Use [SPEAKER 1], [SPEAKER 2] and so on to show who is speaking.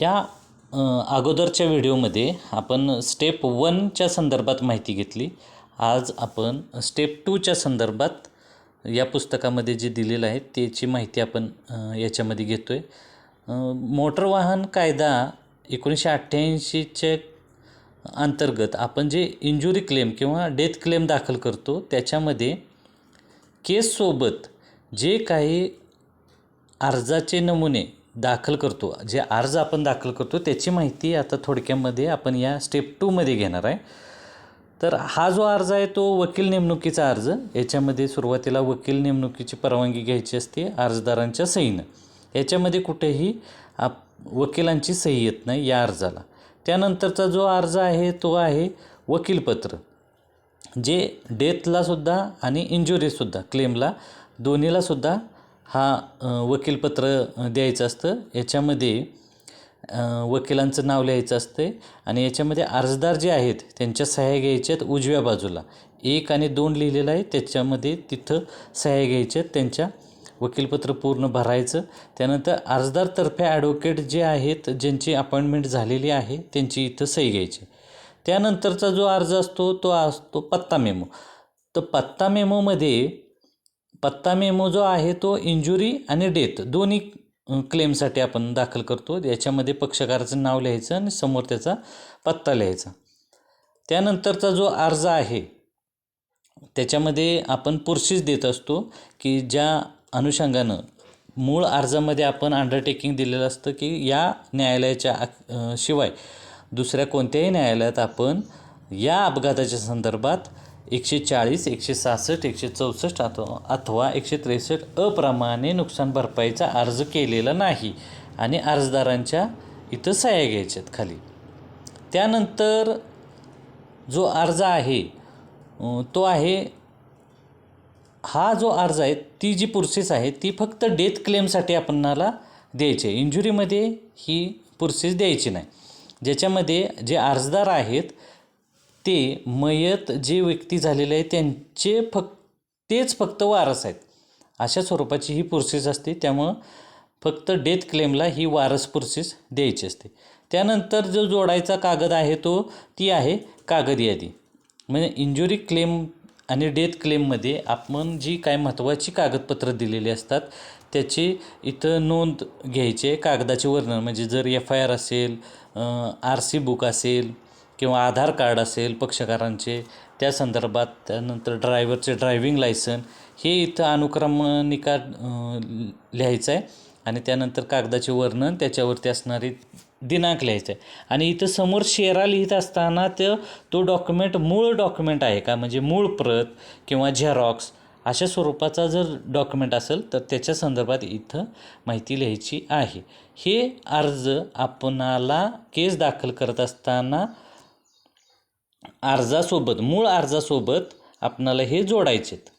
[SPEAKER 1] या अगोदरच्या व्हिडिओमध्ये आपण स्टेप वनच्या संदर्भात माहिती घेतली. आज आपण स्टेप टूच्या संदर्भात या पुस्तकामध्ये जे दिलेलं आहे त्याची माहिती आपण याच्यामध्ये घेतो आहे मोटर वाहन कायदा एकोणीसशे अठ्ठ्याऐंशीच्या अंतर्गत आपण जे इंजुरी क्लेम किंवा डेथ क्लेम दाखल करतो त्याच्यामध्ये केससोबत जे काही अर्जाचे नमुने दाखल करतो. जे अर्ज आपण दाखल करतो त्याची माहिती आता थोडक्यामध्ये आपण या स्टेप टूमध्ये घेणार आहे. तर हा जो अर्ज आहे तो वकील नेमणुकीचा अर्ज. याच्यामध्ये सुरुवातीला वकील नेमणुकीची परवानगी घ्यायची असते अर्जदारांच्या सहीनं. याच्यामध्ये कुठेही आप वकिलांची सही येत नाही या अर्जाला. त्यानंतरचा जो अर्ज आहे तो आहे वकीलपत्र. जे डेथलासुद्धा आणि इंजुरीसुद्धा क्लेमला दोन्हीलासुद्धा हा वकीलपत्र द्यायचं असतं. याच्यामध्ये वकिलांचं नाव लिहायचं असते आणि याच्यामध्ये अर्जदार जे आहेत त्यांच्या सह्या घ्यायच्या आहेत उजव्या बाजूला. एक आणि दोन लिहिलेलं आहे त्याच्यामध्ये तिथं सह्या घ्यायच्या आहेत त्यांच्या वकीलपत्र पूर्ण भरायचं. त्यानंतर अर्जदारतर्फे ॲडव्होकेट जे आहेत ज्यांची अपॉइंटमेंट झालेली आहे त्यांची इथं सही घ्यायची. त्यानंतरचा जो अर्ज असतो तो असतो पत्ता मेमो तर पत्ता मेमोमध्ये पत्ता मेमो जो आहे तो इंजुरी आणि डेथ दोन्ही क्लेमसाठी आपण दाखल करतो. याच्यामध्ये पक्षकाराचं नाव लिहायचं आणि समोर त्याचा पत्ता लिहायचा. त्यानंतरचा जो अर्ज आहे त्याच्यामध्ये आपण पुरशीच देत असतो की ज्या अनुषंगानं मूळ अर्जामध्ये आपण अंडरटेकिंग दिलेलं असतं की या न्यायालयाच्या शिवाय दुसऱ्या कोणत्याही न्यायालयात आपण या अपघाताच्या संदर्भात एकशे चाळीस एकशे सहासष्ट एकशे चौसष्ट अथवा अथवा एकशे त्रेसष्ट अप्रमाणे नुकसान भरपाईचा अर्ज केलेला नाही आणि अर्जदारांच्या इथं सह्या घ्यायच्यात खाली. त्यानंतर जो अर्ज आहे तो आहे हा जो अर्ज आहे ती जी प्रोसेस आहे ती फक्त डेथ क्लेमसाठी आपणाला द्यायची आहे. इंजुरीमध्ये ही प्रोसेस द्यायची नाही. ज्याच्यामध्ये जे अर्जदार आहेत ते मयत जे व्यक्ती झालेले आहे त्यांचे फक्त तेच फक्त वारस आहेत. अशा स्वरूपाची ही प्रोसेस असते. त्यामुळं फक्त डेथ क्लेमला ही वारस प्रोसेस द्यायची असते. त्यानंतर जो जोडायचा कागद आहे तो ती आहे कागद यादी. म्हणजे इंजुरी क्लेम आणि डेथ क्लेममध्ये आपण जी काय महत्त्वाची कागदपत्रं दिलेली असतात त्याची इथं नोंद घ्यायची आहे. कागदाचे वर्णन म्हणजे जर एफ आय आर असेल आर सी बुक असेल किंवा आधार कार्ड असेल पक्षकारांचे त्या संदर्भात त्यानंतर ड्रायव्हरचे ड्रायव्हिंग लायसन हे इथं अनुक्रमणिका लिहायचं आहे आणि त्यानंतर कागदाचे वर्णन त्याच्यावरती असणारी दिनांक लिहायचं आहे आणि इथं समोर शेरा लिहित असताना ते तो डॉक्युमेंट मूळ डॉक्युमेंट आहे का? म्हणजे मूळ प्रत किंवा झेरॉक्स अशा स्वरूपाचा जर डॉक्युमेंट असेल तर त्याच्या संदर्भात इथं माहिती लिहायची आहे. हे अर्ज आपणाला केस दाखल करत असताना अर्जासोबत मूळ अर्जासोबत आपणाला हे जोडायचे आहेत